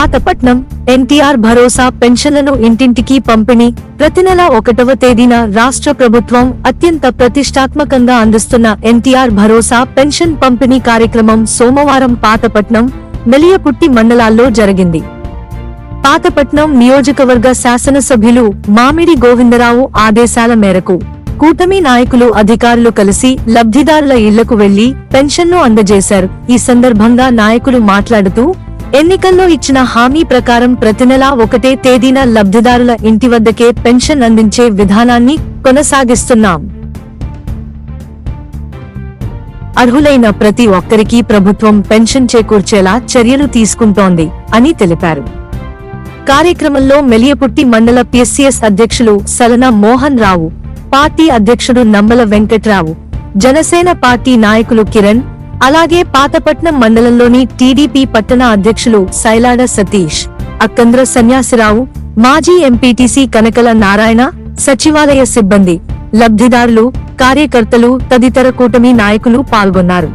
పాతపట్నం ఎన్టీఆర్ భరోసా పెన్షన్లను ఇంటింటికి పంపిణీ ప్రతి నెల ఒకటవ తేదీన రాష్ట్ర ప్రభుత్వం అత్యంత ప్రతిష్టాత్మకంగా అందిస్తున్న ఎన్టీఆర్ భరోసా పెన్షన్ పంపిణీ కార్యక్రమం సోమవారం పాతపట్నం మెలియపుట్టి మండలాల్లో జరిగింది. పాతపట్నం నియోజకవర్గ శాసనసభ్యులు మామిడి గోవిందరావు ఆదేశాల మేరకు కూటమి నాయకులు అధికారులు కలిసి లబ్ధిదారుల ఇళ్ళకు వెళ్ళి పెన్షన్ను అందజేశారు. ఈ సందర్భంగా నాయకులు మాట్లాడుతూ ఎన్నికల్లో ఇచ్చిన హామీ ప్రకారం ప్రతి నెలా ఒకటే తేదీన లబ్ధిదారుల ఇంటి వద్దకే పెన్షన్ అందించే విధానాన్ని కొనసాగిస్తున్నాం. అర్హులైన ప్రతి ఒక్కరికి ప్రభుత్వం పెన్షన్ చేకూర్చేలా చర్యలు తీసుకుంటోంది అని తెలిపారు. కార్యక్రమంలో మెలియపుట్టి మండల పిఎస్సిఎస్ అధ్యక్షులు సలన మోహన్ రావు పార్టీ అధ్యక్షుడు నమ్మల వెంకట్రావు జనసేన పార్టీ నాయకులు కిరణ్ అలాగే పాతపట్నం మండలంలోని టీడీపీ పట్టణ అధ్యక్షులు సైలాడ సతీష్ అక్కంద్ర సన్యాసిరావు మాజీ ఎంపీటీసీ కనకల నారాయణ సచివాలయ సిబ్బంది లబ్ధిదారులు కార్యకర్తలు తదితర కూటమి నాయకులు పాల్గొన్నారు.